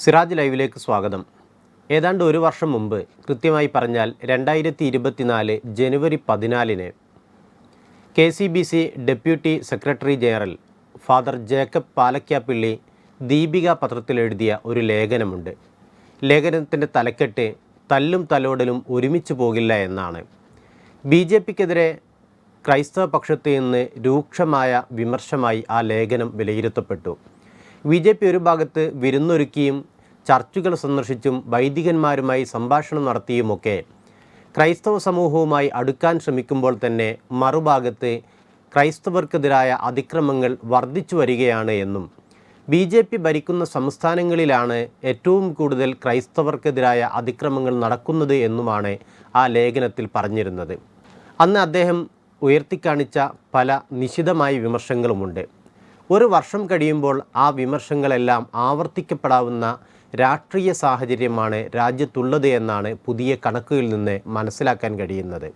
സിറാജ് ലൈവിലേക്ക് സ്വാഗതം. ഏതാണ്ട് ഒരു വർഷം മുമ്പ് കൃത്യമായി പറഞ്ഞാൽ രണ്ടായിരത്തി ഇരുപത്തിനാല് ജനുവരി പതിനാലിന് K C B C deputy secretary general father Jacob Palakkappilly Deepika പത്രത്തിൽ എഴുതിയ ഒരു ലേഖനമുണ്ട്. ലേഖനത്തിന്റെ തലക്കെട്ട് തല്ലും തലോടലും ഒരുമിച്ച് പോകില്ല എന്നാണ്. ബി ജെ പിക്കെതിരെ ക്രൈസ്തവ പക്ഷത്തു നിന്ന് രൂക്ഷമായ വിമർശമായി ആ ലേഖനം വിലയിരുത്തപ്പെട്ടു. ബി ജെ പി ഒരു ഭാഗത്ത് വിരുന്നൊരുക്കിയും ചർച്ചുകൾ സന്ദർശിച്ചും വൈദികന്മാരുമായി സംഭാഷണം നടത്തിയുമൊക്കെ ക്രൈസ്തവ സമൂഹവുമായി അടുക്കാൻ ശ്രമിക്കുമ്പോൾ തന്നെ മറുഭാഗത്ത് ക്രൈസ്തവർക്കെതിരായ അതിക്രമങ്ങൾ വർദ്ധിച്ചു വരികയാണ് എന്നും ബി ജെ പി ഭരിക്കുന്ന സംസ്ഥാനങ്ങളിലാണ് ഏറ്റവും കൂടുതൽ ക്രൈസ്തവർക്കെതിരായ അതിക്രമങ്ങൾ നടക്കുന്നത് എന്നുമാണ് ആ ലേഖനത്തിൽ പറഞ്ഞിരുന്നത്. അന്ന് അദ്ദേഹം ഉയർത്തിക്കാണിച്ച പല നിശിതമായ വിമർശങ്ങളുമുണ്ട്. ഒരു വർഷം കഴിയുമ്പോൾ ആ വിമർശങ്ങളെല്ലാം ആവർത്തിക്കപ്പെടാവുന്ന രാഷ്ട്രീയ സാഹചര്യമാണ് രാജ്യത്തുള്ളത് എന്നാണ് പുതിയ കണക്കുകളിൽ നിന്ന് മനസ്സിലാക്കാൻ കഴിയുന്നത്.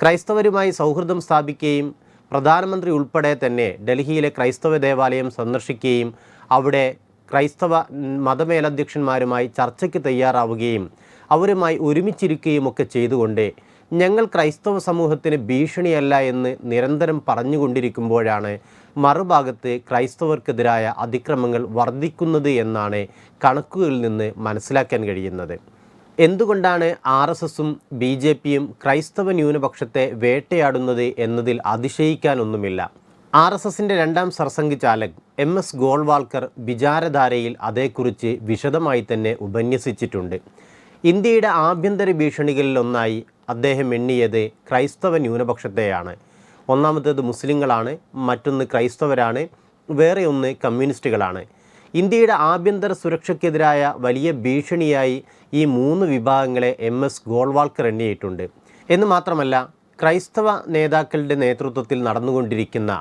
ക്രൈസ്തവരുമായി സൗഹൃദം സ്ഥാപിക്കുകയും പ്രധാനമന്ത്രി ഉൾപ്പെടെ തന്നെ ഡൽഹിയിലെ ക്രൈസ്തവ ദേവാലയം സന്ദർശിക്കുകയും അവിടെ ക്രൈസ്തവ മതമേലധ്യക്ഷന്മാരുമായി ചർച്ചയ്ക്ക് തയ്യാറാവുകയും അവരുമായി ഒരുമിച്ചിരിക്കുകയും ഒക്കെ ചെയ്തുകൊണ്ട് ഞങ്ങൾ ക്രൈസ്തവ സമൂഹത്തിന് ഭീഷണിയല്ല എന്ന് നിരന്തരം പറഞ്ഞുകൊണ്ടിരിക്കുമ്പോഴാണ് മറുഭാഗത്ത് ക്രൈസ്തവർക്കെതിരായ അതിക്രമങ്ങൾ വർദ്ധിക്കുന്നത് എന്നാണ് കണക്കുകളിൽ നിന്ന് മനസ്സിലാക്കാൻ കഴിയുന്നത്. എന്തുകൊണ്ടാണ് ആർ എസ് എസും ബി ജെ പിയും ക്രൈസ്തവ ന്യൂനപക്ഷത്തെ വേട്ടയാടുന്നത് എന്നതിൽ അതിശയിക്കാനൊന്നുമില്ല. ആർ എസ് എസിന്റെ രണ്ടാം സർസംഘ് ചാലക് എം എസ് ഗോൾവാൾക്കർ വിചാരധാരയിൽ അതേക്കുറിച്ച് വിശദമായി തന്നെ ഉപന്യസിച്ചിട്ടുണ്ട്. ഇന്ത്യയുടെ ആഭ്യന്തര ഭീഷണികളിലൊന്നായി അദ്ദേഹം എണ്ണിയത് ക്രൈസ്തവ ന്യൂനപക്ഷത്തെയാണ്. ഒന്നാമത്തേത് മുസ്ലിങ്ങളാണ് മറ്റൊന്ന് ക്രൈസ്തവരാണ് വേറെ ഒന്ന് കമ്മ്യൂണിസ്റ്റുകളാണ്. ഇന്ത്യയുടെ ആഭ്യന്തര സുരക്ഷയ്ക്കെതിരായ വലിയ ഭീഷണിയായി ഈ മൂന്ന് വിഭാഗങ്ങളെ എം എസ് ഗോൾവാൾക്കർ എണ്ണിയിട്ടുണ്ട്. എന്ന് മാത്രമല്ല ക്രൈസ്തവ നേതാക്കളുടെ നേതൃത്വത്തിൽ നടന്നുകൊണ്ടിരിക്കുന്ന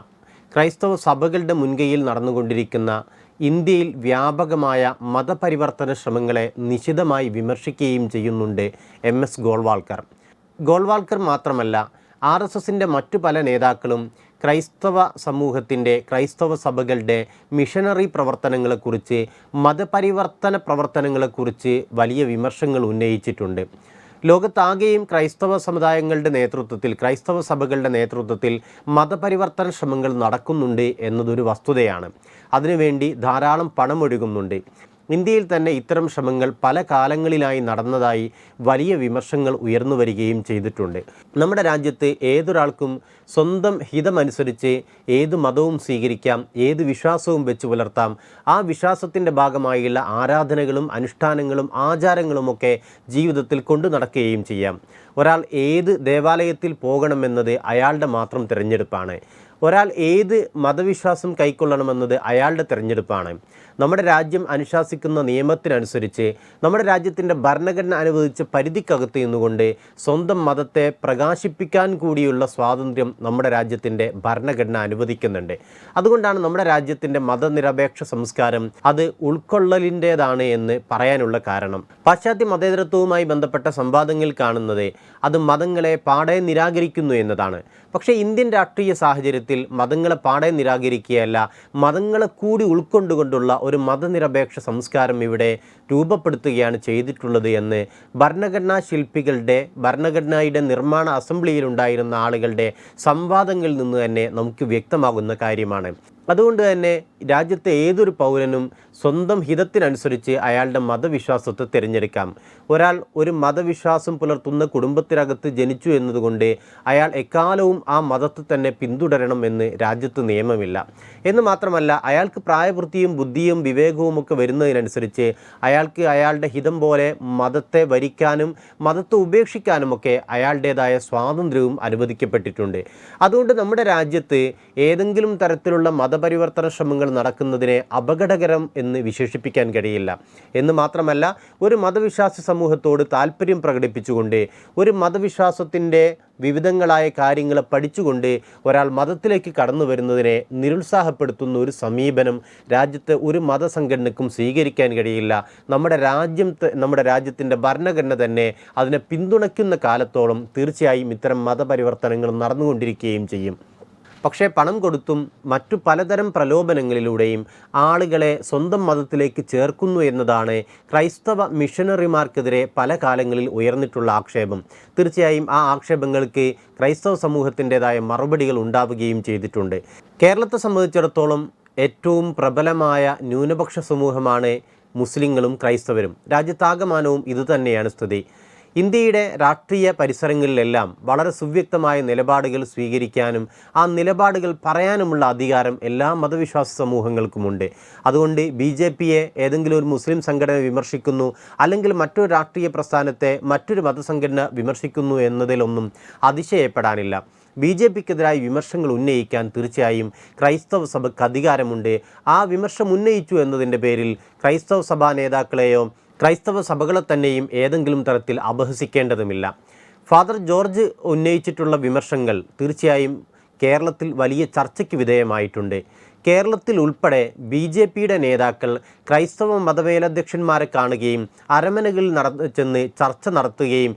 ക്രൈസ്തവ സഭകളുടെ മുൻകൈയിൽ നടന്നുകൊണ്ടിരിക്കുന്ന ഇന്ത്യയിൽ വ്യാപകമായ മതപരിവർത്തന ശ്രമങ്ങളെ നിശിതമായി വിമർശിക്കുകയും ചെയ്യുന്നുണ്ട് എം എസ് ഗോൾവാൾക്കർ. ഗോൾവാൾക്കർ മാത്രമല്ല ആർ എസ് എസിന്റെ മറ്റു പല നേതാക്കളും ക്രൈസ്തവ സമൂഹത്തിന്റെ ക്രൈസ്തവ സഭകളുടെ മിഷനറി പ്രവർത്തനങ്ങളെക്കുറിച്ച് മതപരിവർത്തന പ്രവർത്തനങ്ങളെക്കുറിച്ച് വലിയ വിമർശങ്ങൾ ഉന്നയിച്ചിട്ടുണ്ട്. ലോകത്താകെയും ക്രൈസ്തവ സമുദായങ്ങളുടെ നേതൃത്വത്തിൽ ക്രൈസ്തവ സഭകളുടെ നേതൃത്വത്തിൽ മതപരിവർത്തന ശ്രമങ്ങൾ നടക്കുന്നുണ്ട് എന്നതൊരു വസ്തുതയാണ്. അതിനുവേണ്ടി ധാരാളം പണമൊഴുകുന്നുണ്ട് ഇന്ത്യയിൽ തന്നെ ഇത്തരം ശ്രമങ്ങൾ പല കാലങ്ങളിലായി നടന്നതായി വലിയ വിമർശങ്ങൾ ഉയർന്നു വരികയും ചെയ്തിട്ടുണ്ട്. നമ്മുടെ രാജ്യത്ത് ഏതൊരാൾക്കും സ്വന്തം ഹിതമനുസരിച്ച് ഏത് മതവും സ്വീകരിക്കാം ഏത് വിശ്വാസവും വെച്ച് പുലർത്താം ആ വിശ്വാസത്തിന്റെ ഭാഗമായുള്ള ആരാധനകളും അനുഷ്ഠാനങ്ങളും ആചാരങ്ങളുമൊക്കെ ജീവിതത്തിൽ കൊണ്ടു നടക്കുകയും ചെയ്യാം. ഒരാൾ ഏത് ദേവാലയത്തിൽ പോകണമെന്നത് അയാളുടെ മാത്രം തിരഞ്ഞെടുപ്പാണ്. ഒരാൾ ഏത് മതവിശ്വാസം കൈക്കൊള്ളണമെന്നത് അയാളുടെ തിരഞ്ഞെടുപ്പാണ്. നമ്മുടെ രാജ്യം അനുശാസിക്കുന്ന നിയമത്തിനനുസരിച്ച് നമ്മുടെ രാജ്യത്തിന്റെ ഭരണഘടന അനുവദിച്ച പരിധിക്കകത്ത് നിന്നുകൊണ്ട് സ്വന്തം മതത്തെ പ്രകാശിപ്പിക്കാൻ കൂടിയുള്ള സ്വാതന്ത്ര്യം നമ്മുടെ രാജ്യത്തിന്റെ ഭരണഘടന അനുവദിക്കുന്നുണ്ട്. അതുകൊണ്ടാണ് നമ്മുടെ രാജ്യത്തിന്റെ മതനിരപേക്ഷ സംസ്കാരം അത് ഉൾക്കൊള്ളലിന്റേതാണ് എന്ന് പറയാനുള്ള കാരണം. പാശ്ചാത്യ മതേതരത്വവുമായി ബന്ധപ്പെട്ട സംവാദങ്ങളിൽ കാണുന്നത് അത് മതങ്ങളെ പാടെ നിരാകരിക്കുന്നു എന്നതാണ്. പക്ഷേ ഇന്ത്യൻ രാഷ്ട്രീയ സാഹചര്യത്തിൽ മതങ്ങളെ പാടെ നിരാകരിക്കുകയല്ല മതങ്ങളെ കൂടി ഉൾക്കൊണ്ടുകൊണ്ടുള്ള മതനിരപേക്ഷ സംസ്കാരം ഇവിടെ രൂപപ്പെടുത്തുകയാണ് ചെയ്തിട്ടുള്ളത് എന്ന് ഭരണഘടനാ ശില്പികളുടെ ഭരണഘടനയുടെ നിർമ്മാണ അസംബ്ലിയിലുണ്ടായിരുന്ന ആളുകളുടെ സംവാദങ്ങളിൽ നിന്ന് തന്നെ നമുക്ക് വ്യക്തമാകുന്ന കാര്യമാണ്. അതുകൊണ്ട് തന്നെ രാജ്യത്തെ ഏതൊരു പൗരനും സ്വന്തം ഹിതത്തിനനുസരിച്ച് അയാളുടെ മതവിശ്വാസത്തെ തിരഞ്ഞെടുക്കാം. ഒരാൾ ഒരു മതവിശ്വാസം പുലർത്തുന്ന കുടുംബത്തിനകത്ത് ജനിച്ചു എന്നതുകൊണ്ട് അയാൾ എക്കാലവും ആ മതത്തെ തന്നെ പിന്തുടരണം എന്ന് രാജ്യത്ത് നിയമമില്ല. എന്ന് മാത്രമല്ല അയാൾക്ക് പ്രായപൂർത്തിയും ബുദ്ധിയും വിവേകവും ഒക്കെ വരുന്നതിനനുസരിച്ച് അയാൾക്ക് അയാളുടെ ഹിതം പോലെ മതത്തെ വരിക്കാനും മതത്തെ ഉപേക്ഷിക്കാനുമൊക്കെ അയാളുടേതായ സ്വാതന്ത്ര്യവും അനുവദിക്കപ്പെട്ടിട്ടുണ്ട്. അതുകൊണ്ട് നമ്മുടെ രാജ്യത്ത് ഏതെങ്കിലും തരത്തിലുള്ള മതപരിവർത്തന ശ്രമങ്ങൾ നടക്കുന്നതിനെ അപകടകരം എന്ന് വിശേഷിപ്പിക്കാൻ കഴിയില്ല. എന്ന് മാത്രമല്ല ഒരു മതവിശ്വാസ സമൂഹത്തോട് താല്പര്യം പ്രകടിപ്പിച്ചുകൊണ്ട് ഒരു മതവിശ്വാസത്തിന്റെ വിവിധങ്ങളായ കാര്യങ്ങളെ പഠിച്ചുകൊണ്ട് ഒരാൾ മതത്തിലേക്ക് കടന്നു വരുന്നതിനെ നിരുത്സാഹപ്പെടുത്തുന്ന ഒരു സമീപനം രാജ്യത്തെ ഒരു മതസംഘടനക്കും സ്വീകരിക്കാൻ കഴിയില്ല. നമ്മുടെ രാജ്യം നമ്മുടെ രാജ്യത്തിന്റെ ഭരണഘടന തന്നെ അതിനെ പിന്തുണയ്ക്കുന്ന കാലത്തോളം തീർച്ചയായും ഇത്തരം മതപരിവർത്തനങ്ങൾ നടന്നുകൊണ്ടിരിക്കുകയും ചെയ്യും. പക്ഷേ പണം കൊടുത്തും മറ്റു പലതരം പ്രലോഭനങ്ങളിലൂടെയും ആളുകളെ സ്വന്തം മതത്തിലേക്ക് ചേർക്കുന്നു എന്നതാണ് ക്രൈസ്തവ മിഷനറിമാർക്കെതിരെ പല കാലങ്ങളിൽ ഉയർന്നിട്ടുള്ള ആക്ഷേപം. തീർച്ചയായും ആ ആക്ഷേപങ്ങൾക്ക് ക്രൈസ്തവ സമൂഹത്തിന്റെതായ മറുപടികൾ ഉണ്ടാവുകയും ചെയ്തിട്ടുണ്ട്. കേരളത്തെ സംബന്ധിച്ചിടത്തോളം ഏറ്റവും പ്രബലമായ ന്യൂനപക്ഷ സമൂഹമാണ് മുസ്ലിങ്ങളും ക്രൈസ്തവരും. രാജ്യത്താകമാനവും ഇതുതന്നെയാണ് സ്ഥിതി. ഇന്ത്യയുടെ രാഷ്ട്രീയ പരിസരങ്ങളിലെല്ലാം വളരെ സുവ്യക്തമായ നിലപാടുകൾ സ്വീകരിക്കാനും ആ നിലപാടുകൾ പറയാനുമുള്ള അധികാരം എല്ലാ മതവിശ്വാസ സമൂഹങ്ങൾക്കുമുണ്ട്. അതുകൊണ്ട് ബി ജെ പിയെ ഏതെങ്കിലും ഒരു മുസ്ലിം സംഘടന വിമർശിക്കുന്നു അല്ലെങ്കിൽ മറ്റൊരു രാഷ്ട്രീയ പ്രസ്ഥാനത്തെ മറ്റൊരു മതസംഘടന വിമർശിക്കുന്നു എന്നതിലൊന്നും അതിശയപ്പെടാനില്ല. ബി ജെ പിക്കെതിരായി വിമർശങ്ങൾ ഉന്നയിക്കാൻ തീർച്ചയായും ക്രൈസ്തവ സഭയ്ക്ക് അധികാരമുണ്ട്. ആ വിമർശം ഉന്നയിച്ചു എന്നതിന്റെ പേരിൽ ക്രൈസ്തവ സഭാ നേതാക്കളെയോ ക്രൈസ്തവ സഭകളെ തന്നെയും ഏതെങ്കിലും തരത്തിൽ അപഹസിക്കേണ്ടതുമില്ല. ഫാദർ ജോർജ് ഉന്നയിച്ചിട്ടുള്ള വിമർശങ്ങൾ തീർച്ചയായും കേരളത്തിൽ വലിയ ചർച്ചയ്ക്ക് വിധേയമായിട്ടുണ്ട്. കേരളത്തിൽ ഉൾപ്പെടെ ബി ജെ പിയുടെ നേതാക്കൾ ക്രൈസ്തവ മതമേലധ്യക്ഷന്മാരെ കാണുകയും അരമനകളിൽ നട ചെന്ന് ചർച്ച നടത്തുകയും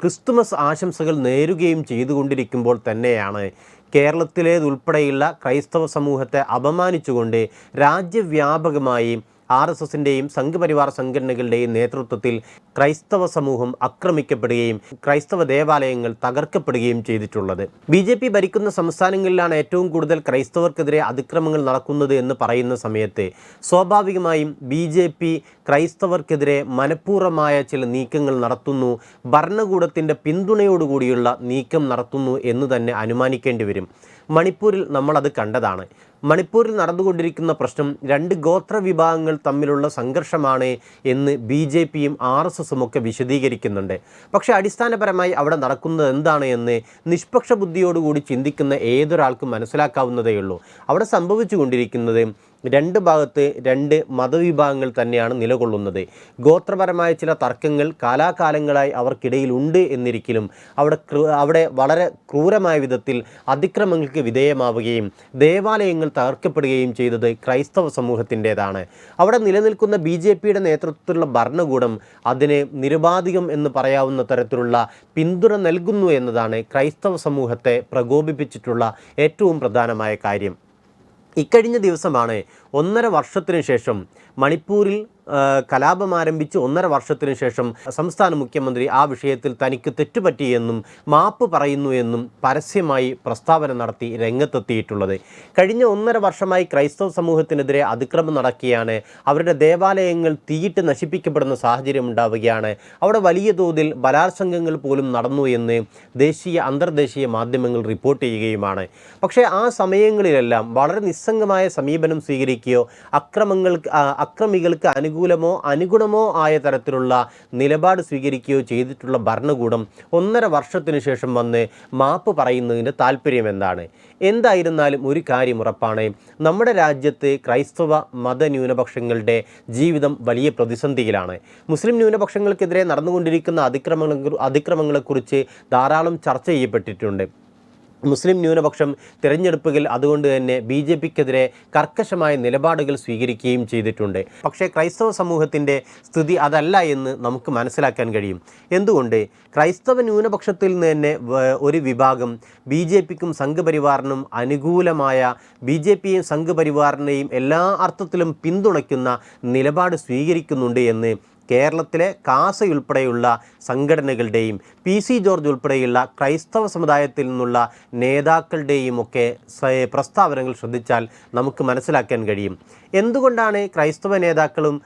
ക്രിസ്തുമസ് ആശംസകൾ നേരുകയും ചെയ്തുകൊണ്ടിരിക്കുമ്പോൾ തന്നെയാണ് കേരളത്തിലേതുൾപ്പെടെയുള്ള ക്രൈസ്തവ സമൂഹത്തെ അപമാനിച്ചുകൊണ്ട് രാജ്യവ്യാപകമായി ആർ എസ് എസിന്റെയും സംഘപരിവാർ സംഘടനകളുടെയും നേതൃത്വത്തിൽ ക്രൈസ്തവ സമൂഹം ആക്രമിക്കപ്പെടുകയും ക്രൈസ്തവ ദേവാലയങ്ങൾ തകർക്കപ്പെടുകയും ചെയ്തിട്ടുള്ളത്. ബി ജെ പി ഭരിക്കുന്ന സംസ്ഥാനങ്ങളിലാണ് ഏറ്റവും കൂടുതൽ ക്രൈസ്തവർക്കെതിരെ അതിക്രമങ്ങൾ നടക്കുന്നത് എന്ന് പറയുന്ന സമയത്ത് സ്വാഭാവികമായും ബി ജെ പി ക്രൈസ്തവർക്കെതിരെ മനഃപൂർവമായ ചില നീക്കങ്ങൾ നടത്തുന്നു ഭരണകൂടത്തിന്റെ പിന്തുണയോടുകൂടിയുള്ള നീക്കം നടത്തുന്നു എന്ന് തന്നെ അനുമാനിക്കേണ്ടി വരും. മണിപ്പൂരിൽ നമ്മളത് കണ്ടതാണ്. മണിപ്പൂരിൽ നടന്നുകൊണ്ടിരിക്കുന്ന പ്രശ്നം രണ്ട് ഗോത്ര വിഭാഗങ്ങൾ തമ്മിലുള്ള സംഘർഷമാണ് എന്ന് ബി ജെ പിയും ആർ എസ് എസും ഒക്കെ വിശദീകരിക്കുന്നുണ്ട്. പക്ഷേ അടിസ്ഥാനപരമായി അവിടെ നടക്കുന്നത് എന്താണ് എന്ന് നിഷ്പക്ഷ ബുദ്ധിയോടുകൂടി ചിന്തിക്കുന്ന ഏതൊരാൾക്കും മനസ്സിലാക്കാവുന്നതേയുള്ളൂ. അവിടെ സംഭവിച്ചു സംഭവിച്ചുകൊണ്ടിരിക്കുന്നത് രണ്ട് ഭാഗത്ത് രണ്ട് മതവിഭാഗങ്ങൾ തന്നെയാണ് നിലകൊള്ളുന്നത്. ഗോത്രപരമായ ചില തർക്കങ്ങൾ കാലാകാലങ്ങളായി അവർക്കിടയിൽ ഉണ്ട് എന്നിരിക്കലും അവിടെ അവിടെ വളരെ ക്രൂരമായ വിധത്തിൽ അതിക്രമങ്ങൾക്ക് വിധേയമാവുകയും ദേവാലയങ്ങൾ തകർക്കപ്പെടുകയും ചെയ്തത് ക്രൈസ്തവ സമൂഹത്തിന്റെതാണ്. അവിടെ നിലനിൽക്കുന്ന ബി ജെ പിയുടെ നേതൃത്വത്തിലുള്ള ഭരണകൂടം അതിന് നിരുപാധികം എന്ന് പറയാവുന്ന തരത്തിലുള്ള പിന്തുണ നൽകുന്നു എന്നതാണ് ക്രൈസ്തവ സമൂഹത്തെ പ്രകോപിപ്പിച്ചിട്ടുള്ള ഏറ്റവും പ്രധാനമായ കാര്യം. ഇക്കഴിഞ്ഞ ദിവസമാണ് ഒന്നര വർഷത്തിനു ശേഷം മണിപ്പൂരിൽ കലാപം ആരംഭിച്ച് ഒന്നര വർഷത്തിനു ശേഷം സംസ്ഥാന മുഖ്യമന്ത്രി ആ വിഷയത്തിൽ തനിക്ക് തെറ്റുപറ്റിയെന്നും മാപ്പ് പറയുന്നു എന്നും പരസ്യമായി പ്രസ്താവന നടത്തി രംഗത്തെത്തിയിട്ടുള്ളത്. കഴിഞ്ഞ ഒന്നര വർഷമായി ക്രൈസ്തവ സമൂഹത്തിനെതിരെ അതിക്രമം നടക്കുകയാണ്. അവരുടെ ദേവാലയങ്ങൾ തീയിട്ട് നശിപ്പിക്കപ്പെടുന്ന സാഹചര്യം ഉണ്ടാവുകയാണ്. അവിടെ വലിയ തോതിൽ ബലാത്സംഗങ്ങൾ പോലും നടന്നു എന്ന് ദേശീയ അന്തർദേശീയ മാധ്യമങ്ങൾ റിപ്പോർട്ട് ചെയ്യുകയുമാണ്. പക്ഷേ ആ സമയങ്ങളിലെല്ലാം വളരെ നിസ്സംഗമായ സമീപനം സ്വീകരിക്കുകയോ അക്രമങ്ങൾക്ക് അക്രമികൾക്ക് അക്രമികൾക്ക് അനുകൂലമോ അനുഗുണമോ ആയ തരത്തിലുള്ള നിലപാട് സ്വീകരിക്കുകയോ ചെയ്തിട്ടുള്ള ഭരണകൂടം ഒന്നര വർഷത്തിനു ശേഷം വന്ന് മാപ്പ് പറയുന്നതിന്റെ താല്പര്യം എന്താണ്? എന്തായിരുന്നാലും ഒരു കാര്യം ഉറപ്പാണ്. നമ്മുടെ രാജ്യത്ത് ക്രൈസ്തവ മത ന്യൂനപക്ഷങ്ങളുടെ ജീവിതം വലിയ പ്രതിസന്ധിയിലാണ്. മുസ്ലിം ന്യൂനപക്ഷങ്ങൾക്കെതിരെ നടന്നുകൊണ്ടിരിക്കുന്ന അതിക്രമങ്ങൾ അതിക്രമങ്ങളെക്കുറിച്ച് ധാരാളം ചർച്ച ചെയ്യപ്പെട്ടിട്ടുണ്ട്. മുസ്ലിം ന്യൂനപക്ഷം തിരഞ്ഞെടുപ്പുകൾ അതുകൊണ്ട് തന്നെ ബി ജെ പിക്കെതിരെ കർക്കശമായ നിലപാടുകൾ സ്വീകരിക്കുകയും ചെയ്തിട്ടുണ്ട്. പക്ഷേ ക്രൈസ്തവ സമൂഹത്തിന്റെ സ്ഥിതി അതല്ല എന്ന് നമുക്ക് മനസ്സിലാക്കാൻ കഴിയും. എന്തുകൊണ്ട്? ക്രൈസ്തവ ന്യൂനപക്ഷത്തിൽ നിന്ന് തന്നെ ഒരു വിഭാഗം ബി ജെ പിക്കും സംഘപരിവാറിനും അനുകൂലമായ ബി ജെ പിയും സംഘപരിവാറിനെയും എല്ലാ അർത്ഥത്തിലും പിന്തുണയ്ക്കുന്ന നിലപാട് സ്വീകരിക്കുന്നുണ്ട് എന്ന് കേരളത്തിലെ കാസയുൾപ്പെടെയുള്ള സംഘടനകളുടെയും പി സി ജോർജ് ഉൾപ്പെടെയുള്ള ക്രൈസ്തവ സമുദായത്തിൽ നിന്നുള്ള നേതാക്കളുടെയും ഒക്കെ പ്രസ്താവനകൾ ശ്രദ്ധിച്ചാൽ നമുക്ക് മനസ്സിലാക്കാൻ കഴിയും. എന്തുകൊണ്ടാണ് ക്രൈസ്തവ നേതാക്കളും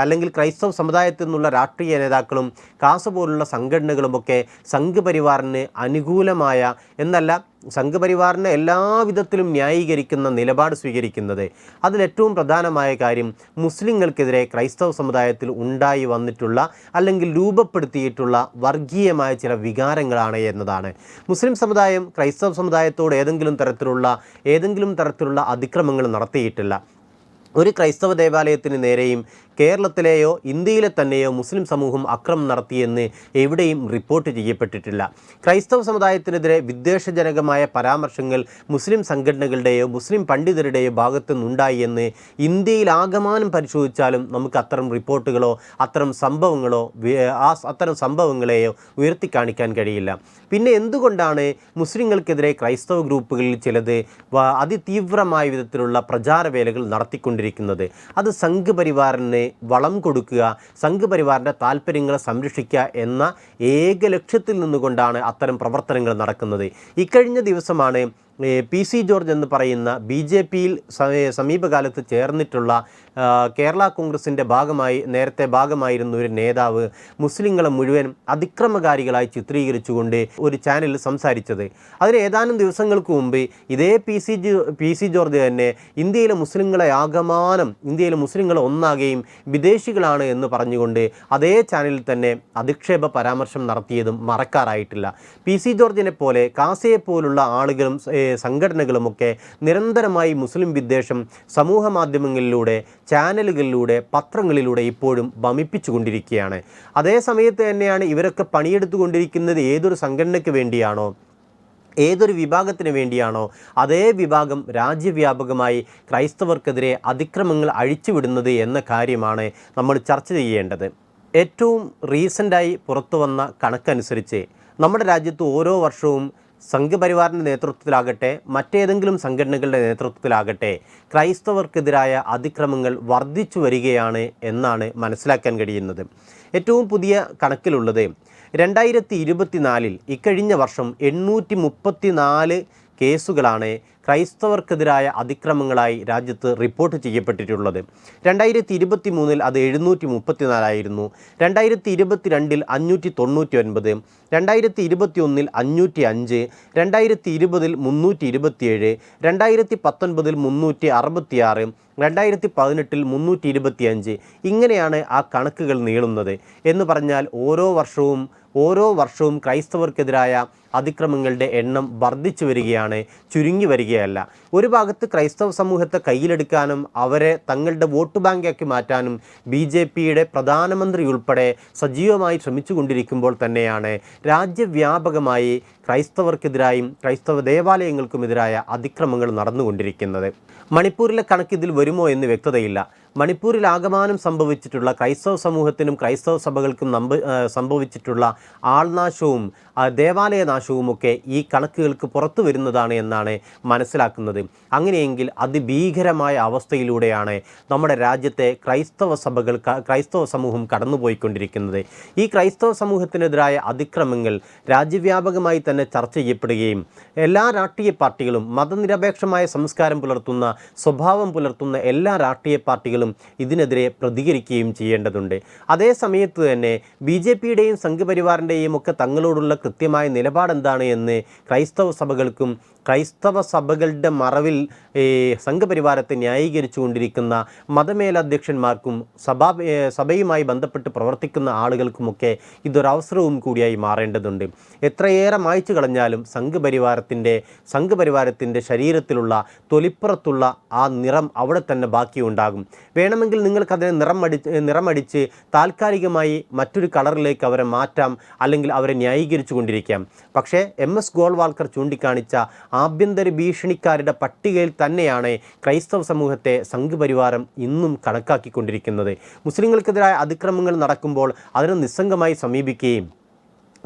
അല്ലെങ്കിൽ ക്രൈസ്തവ സമുദായത്തിൽ നിന്നുള്ള രാഷ്ട്രീയ നേതാക്കളും കാസ പോലുള്ള സംഘടനകളുമൊക്കെ സംഘപരിവാറിന് അനുകൂലമായ എന്നല്ല സംഘപരിവാറിനെ എല്ലാവിധത്തിലും ന്യായീകരിക്കുന്ന നിലപാട് സ്വീകരിക്കുന്നത് അതിലേറ്റവും പ്രധാനമായ കാര്യം മുസ്ലിങ്ങൾക്കെതിരെ ക്രൈസ്തവ സമുദായത്തിൽ ഉണ്ടായി വന്നിട്ടുള്ള അല്ലെങ്കിൽ രൂപപ്പെടുത്തിയിട്ടുള്ള വർഗീയമായ ചില വികാരങ്ങളാണ് എന്നതാണ്. മുസ്ലിം സമുദായം ക്രൈസ്തവ സമുദായത്തോട് ഏതെങ്കിലും തരത്തിലുള്ള ഏതെങ്കിലും തരത്തിലുള്ള അതിക്രമങ്ങൾ നടത്തിയിട്ടില്ല. ഒരു ക്രൈസ്തവ ദേവാലയത്തിന് നേരെയും കേരളത്തിലെയോ ഇന്ത്യയിലെ തന്നെയോ മുസ്ലിം സമൂഹം അക്രമം നടത്തിയെന്ന് എവിടെയും റിപ്പോർട്ട് ചെയ്യപ്പെട്ടിട്ടില്ല. ക്രൈസ്തവ സമുദായത്തിനെതിരെ വിദ്വേഷജനകമായ പരാമർശങ്ങൾ മുസ്ലിം സംഘടനകളുടെയോ മുസ്ലിം പണ്ഡിതരുടെയോ ഭാഗത്തു നിന്നുണ്ടായി എന്ന് ഇന്ത്യയിൽ ആകമാനം പരിശോധിച്ചാലും നമുക്ക് അത്തരം റിപ്പോർട്ടുകളോ അത്തരം സംഭവങ്ങളോ ആ അത്തരം സംഭവങ്ങളെയോ ഉയർത്തി കാണിക്കാൻ കഴിയില്ല. പിന്നെ എന്തുകൊണ്ടാണ് മുസ്ലിങ്ങൾക്കെതിരെ ക്രൈസ്തവ ഗ്രൂപ്പുകളിൽ ചിലത് അതിതീവ്രമായ വിധത്തിലുള്ള പ്രചാരവേലകൾ നടത്തിക്കൊണ്ടിരിക്കുന്നത്? അത് സംഘപരിവാറിന് വളം കൊടുക്കുക സംഘപരിവാറിന്റെ താല്പര്യങ്ങളെ സംരക്ഷിക്കുക എന്ന ഏക ലക്ഷ്യത്തിൽ നിന്നുകൊണ്ടാണ് അത്തരം പ്രവർത്തനങ്ങൾ നടക്കുന്നത്. ഇക്കഴിഞ്ഞ ദിവസമാണ് പി സി ജോർജ് എന്ന് പറയുന്ന ബി ജെ പിയിൽ സമീപകാലത്ത് ചേർന്നിട്ടുള്ള കേരള കോൺഗ്രസിന്റെ ഭാഗമായി നേരത്തെ ഭാഗമായിരുന്ന ഒരു നേതാവ് മുസ്ലിങ്ങളെ മുഴുവൻ അതിക്രമകാരികളായി ചിത്രീകരിച്ചുകൊണ്ട് ഒരു ചാനലിൽ സംസാരിച്ചത്. അതിന് ഏതാനും ദിവസങ്ങൾക്ക് മുമ്പ് ഇതേ P C P C George തന്നെ ഇന്ത്യയിലെ മുസ്ലിങ്ങളെ ആകമാനം ഇന്ത്യയിലെ മുസ്ലിങ്ങളെ ഒന്നാകുകയും വിദേശികളാണ് എന്ന് പറഞ്ഞുകൊണ്ട് അതേ ചാനലിൽ തന്നെ അധിക്ഷേപ പരാമർശം നടത്തിയതും മറക്കാറായിട്ടില്ല. പി സി ജോർജിനെ പോലെ കാസയെ പോലുള്ള ആളുകളും സംഘടനകളുമൊക്കെ നിരന്തരമായി മുസ്ലിം വിദ്വേഷം സമൂഹ മാധ്യമങ്ങളിലൂടെ ചാനലുകളിലൂടെ പത്രങ്ങളിലൂടെ ഇപ്പോഴും ഭമിപ്പിച്ചുകൊണ്ടിരിക്കുകയാണ്. അതേ സമയത്ത് തന്നെയാണ് ഇവരൊക്കെ പണിയെടുത്തുകൊണ്ടിരിക്കുന്നത് ഏതൊരു സംഘടനയ്ക്ക് വേണ്ടിയാണോ ഏതൊരു വിഭാഗത്തിന് വേണ്ടിയാണോ അതേ വിഭാഗം രാജ്യവ്യാപകമായി ക്രൈസ്തവർക്കെതിരെ അതിക്രമങ്ങൾ അഴിച്ചുവിടുന്നത് എന്ന കാര്യമാണ് നമ്മൾ ചർച്ച ചെയ്യേണ്ടത്. ഏറ്റവും റീസെന്റായി പുറത്തു വന്ന കണക്കനുസരിച്ച് നമ്മുടെ രാജ്യത്ത് ഓരോ വർഷവും സംഘപരിവാറിന്റെ നേതൃത്വത്തിലാകട്ടെ മറ്റേതെങ്കിലും സംഘടനകളുടെ നേതൃത്വത്തിലാകട്ടെ ക്രൈസ്തവർക്കെതിരായ അതിക്രമങ്ങൾ വർദ്ധിച്ചു വരികയാണ് എന്നാണ് മനസ്സിലാക്കാൻ കഴിയുന്നത്. ഏറ്റവും പുതിയ കണക്കിലുള്ളത് രണ്ടായിരത്തി ഇരുപത്തിനാലിൽ ഇക്കഴിഞ്ഞ വർഷം എണ്ണൂറ്റി മുപ്പത്തി നാല് കേസുകളാണ് ക്രൈസ്തവർക്കെതിരായ അതിക്രമങ്ങളായി രാജ്യത്ത് റിപ്പോർട്ട് ചെയ്യപ്പെട്ടിട്ടുള്ളത്. രണ്ടായിരത്തി ഇരുപത്തി മൂന്നിൽ അത് എഴുന്നൂറ്റി മുപ്പത്തിനാലായിരുന്നു രണ്ടായിരത്തി ഇരുപത്തി രണ്ടിൽ അഞ്ഞൂറ്റി തൊണ്ണൂറ്റി ഒൻപത് രണ്ടായിരത്തി ഇരുപത്തി ഒന്നിൽ അഞ്ഞൂറ്റി അഞ്ച് രണ്ടായിരത്തി ഇരുപതിൽ മുന്നൂറ്റി ഇരുപത്തിയേഴ് രണ്ടായിരത്തി പത്തൊൻപതിൽ മുന്നൂറ്റി അറുപത്തിയാറ് രണ്ടായിരത്തി പതിനെട്ടിൽ മുന്നൂറ്റി ഇരുപത്തിയഞ്ച് ഇങ്ങനെയാണ് ആ കണക്കുകൾ നീളുന്നത് എന്ന് പറഞ്ഞാൽ ഓരോ വർഷവും ഓരോ വർഷവും ക്രൈസ്തവർക്കെതിരായ അതിക്രമങ്ങളുടെ എണ്ണം വർദ്ധിച്ചു വരികയാണ് ചുരുങ്ങി വരികയല്ല. ഒരു ഭാഗത്ത് ക്രൈസ്തവ സമൂഹത്തെ കയ്യിലെടുക്കാനും അവരെ തങ്ങളുടെ വോട്ട് ബാങ്കാക്കി മാറ്റാനും ബി ജെ പിയുടെ പ്രധാനമന്ത്രി ഉൾപ്പെടെ സജീവമായി ശ്രമിച്ചുകൊണ്ടിരിക്കുമ്പോൾ തന്നെയാണ് രാജ്യവ്യാപകമായി ക്രൈസ്തവർക്കെതിരായും ക്രൈസ്തവ ദേവാലയങ്ങൾക്കുമെതിരായ അതിക്രമങ്ങൾ നടന്നുകൊണ്ടിരിക്കുന്നത്. മണിപ്പൂരിലെ കണക്ക് ഇതിൽ വരുമോ എന്ന് വ്യക്തതയില്ല. മണിപ്പൂരിൽ ആകമാനം സംഭവിച്ചിട്ടുള്ള ക്രൈസ്തവ സമൂഹത്തിനും ക്രൈസ്തവ സഭകൾക്കും സംഭവിച്ചിട്ടുള്ള ആൾനാശവും ദേവാലയ നാശവുമൊക്കെ ഈ കണക്കുകൾക്ക് പുറത്തു വരുന്നതാണ് എന്നാണ് മനസ്സിലാക്കുന്നത്. അങ്ങനെയെങ്കിൽ അതിഭീകരമായ അവസ്ഥയിലൂടെയാണ് നമ്മുടെ രാജ്യത്തെ ക്രൈസ്തവ സഭകൾ ക്രൈസ്തവ സമൂഹം കടന്നുപോയിക്കൊണ്ടിരിക്കുന്നത്. ഈ ക്രൈസ്തവ സമൂഹത്തിനെതിരായ അതിക്രമങ്ങൾ രാജ്യവ്യാപകമായി തന്നെ ചർച്ച ചെയ്യപ്പെടുകയും എല്ലാ രാഷ്ട്രീയ പാർട്ടികളും മതനിരപേക്ഷമായ സംസ്കാരം പുലർത്തുന്ന സ്വഭാവം പുലർത്തുന്ന എല്ലാ രാഷ്ട്രീയ പാർട്ടികളും ഇതിനെതിരെ പ്രതികരിക്കുകയും ചെയ്യേണ്ടതുണ്ട്. അതേ സമയത്ത് തന്നെ ബി ജെ പിയുടെയും സംഘപരിവാറിന്റെയും ഒക്കെ തങ്ങളോടുള്ള കൃത്യമായ നിലപാടെന്താണ് എന്ന് ക്രൈസ്തവ സഭകൾക്കും ക്രൈസ്തവ സഭകളുടെ മറവിൽ ഈ സംഘപരിവാരത്തെ ന്യായീകരിച്ചു കൊണ്ടിരിക്കുന്ന മതമേലധ്യക്ഷന്മാർക്കും സഭാ സഭയുമായി ബന്ധപ്പെട്ട് പ്രവർത്തിക്കുന്ന ആളുകൾക്കുമൊക്കെ ഇതൊരവസരവും കൂടിയായി മാറേണ്ടതുണ്ട്. എത്രയേറെ മായ്ച്ചു കളഞ്ഞാലും സംഘപരിവാരത്തിന്റെ സംഘപരിവാരത്തിന്റെ ശരീരത്തിലുള്ള തൊലിപ്പുറത്തുള്ള ആ നിറം അവിടെ തന്നെ ബാക്കിയുണ്ടാകും. വേണമെങ്കിൽ നിങ്ങൾക്കതിനെ നിറം അടി നിറമടിച്ച് താൽക്കാലികമായി മറ്റൊരു കളറിലേക്ക് അവരെ മാറ്റാം അല്ലെങ്കിൽ അവരെ ന്യായീകരിച്ചു കൊണ്ടിരിക്കാം പക്ഷേ എം. എസ്. ഗോൾവാൾക്കർ ചൂണ്ടിക്കാണിച്ച ആഭ്യന്തര ഭീഷണിക്കാരുടെ പട്ടികയിൽ തന്നെയാണ് ക്രൈസ്തവ സമൂഹത്തെ സംഘപരിവാരം ഇന്നും കണക്കാക്കിക്കൊണ്ടിരിക്കുന്നത്. മുസ്ലിങ്ങൾക്കെതിരായ അതിക്രമങ്ങൾ നടക്കുമ്പോൾ അതിനെ നിസ്സംഗമായി സമീപിക്കുകയും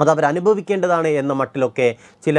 അത് അവരനുഭവിക്കേണ്ടതാണ് എന്ന മട്ടിലൊക്കെ ചില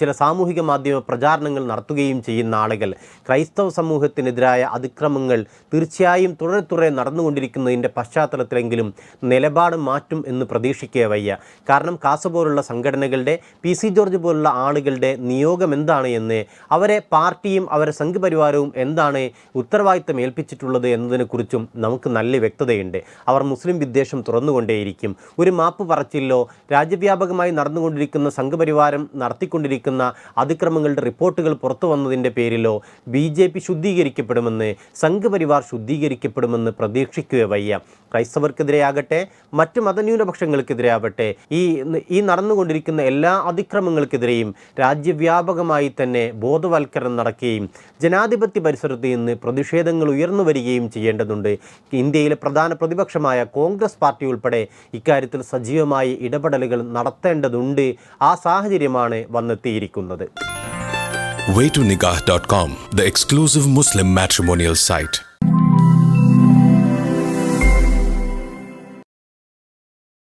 ചില സാമൂഹിക മാധ്യമ പ്രചാരണങ്ങൾ നടത്തുകയും ചെയ്യുന്ന ആളുകൾ. ക്രൈസ്തവ സമൂഹത്തിനെതിരായ അതിക്രമങ്ങൾ തീർച്ചയായും തുടരെ തുടരെ നടന്നുകൊണ്ടിരിക്കുന്നതിന്റെ പശ്ചാത്തലത്തിലെങ്കിലും നിലപാട് മാറ്റും എന്ന് പ്രതീക്ഷിക്കുക വയ്യ. കാരണം കാസ പോലുള്ള സംഘടനകളുടെ പി സി ജോർജ് പോലുള്ള ആളുകളുടെ നിയോഗം എന്താണ് എന്ന് അവരെ പാർട്ടിയും അവരെ സംഘപരിവാരവും എന്താണ് ഉത്തരവാദിത്തം ഏൽപ്പിച്ചിട്ടുള്ളത് എന്നതിനെക്കുറിച്ചും നമുക്ക് നല്ല വ്യക്തതയുണ്ട്. അവർ മുസ്ലിം വിദ്വേഷം തുറന്നുകൊണ്ടേയിരിക്കും. ഒരു മാപ്പ് പറച്ചില്ലോ രാജ്യവ്യാപകമായി നടന്നുകൊണ്ടിരിക്കുന്ന സംഘപരിവാരം നടത്തിക്കൊണ്ടിരിക്കുന്ന അതിക്രമങ്ങളുടെ റിപ്പോർട്ടുകൾ പുറത്തു വന്നതിന്റെ പേരിലോ ബി ജെ പി ശുദ്ധീകരിക്കപ്പെടുമെന്ന് സംഘപരിവാർ ശുദ്ധീകരിക്കപ്പെടുമെന്ന് പ്രതീക്ഷിക്കുക വയ്യ. ക്രൈസ്തവർക്കെതിരെയാകട്ടെ മറ്റ് മതന്യൂനപക്ഷങ്ങൾക്കെതിരെയാവട്ടെ ഈ ഈ നടന്നുകൊണ്ടിരിക്കുന്ന എല്ലാ അതിക്രമങ്ങൾക്കെതിരെയും രാജ്യവ്യാപകമായി തന്നെ ബോധവൽക്കരണം നടക്കുകയും ജനാധിപത്യ പരിസരത്ത് നിന്ന് പ്രതിഷേധങ്ങൾ ഉയർന്നു വരികയും ചെയ്യേണ്ടതുണ്ട്. ഇന്ത്യയിലെ പ്രധാന പ്രതിപക്ഷമായ കോൺഗ്രസ് പാർട്ടി ഉൾപ്പെടെ ഇക്കാര്യത്തിൽ സജീവമായി ഇടപെടലുകൾ നടത്തേണ്ടതുണ്ട്. ആ സാഹചര്യമാണ് വന്നെത്തിയിരിക്കുന്നത്. Waytonikah.com, the exclusive Muslim matrimonial site.